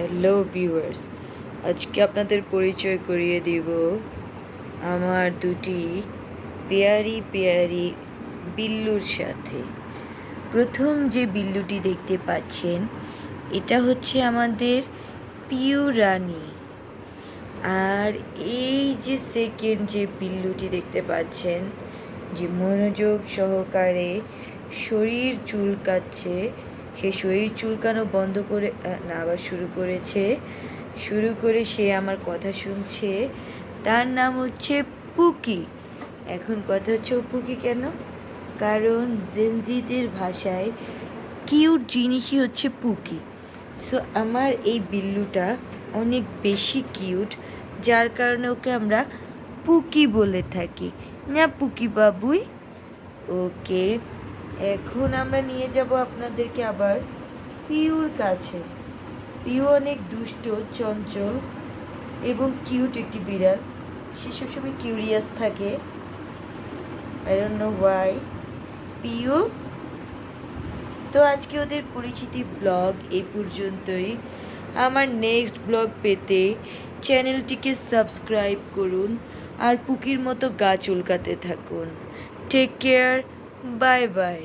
Hello viewers আজকে আপনাদের পরিচয় করিয়ে দিব আমার দুটি পেয়ারি পেয়ারি বিল্লুর সাথে। প্রথম যে বিল্লুটি দেখতে পাচ্ছেন, এটা হচ্ছে আমাদের পিউ রানী। আর এই যে সেকেন্ড যে বিল্লুটি দেখতে পাচ্ছেন, যে মনোযোগ সহকারে শরীর চুলকাচ্ছে সে শরীর চুলকানো বন্ধ করে না, আবার শুরু করেছে। শুরু করে সে আমার কথা শুনছে। তার নাম হচ্ছে পুকি। এখন কথা হচ্ছে পুকি কেন? কারণ জেনজিদের ভাষায় কিউট জিনিসই হচ্ছে পুকি। সো আমার এই বিল্লুটা অনেক বেশি কিউট যার কারণে ওকে আমরা পুকি বলে থাকি। না, পুকি বাবুই? ওকে এখন আমরা নিয়ে যাব আপনাদেরকে আবার পিউর কাছে। পিউ অনেক দুষ্ট, চঞ্চল এবং কিউট একটি বিড়াল। সে সবসময় কিউরিয়াস থাকে। আই ওয়াই পিউ, তো আজকে ওদের পরিচিতি ব্লগ এই পর্যন্তই। আমার নেক্সট ব্লগ পেতে চ্যানেলটিকে সাবস্ক্রাইব করুন আর পুকির মতো গা চুলকাতে থাকুন। Take care bye bye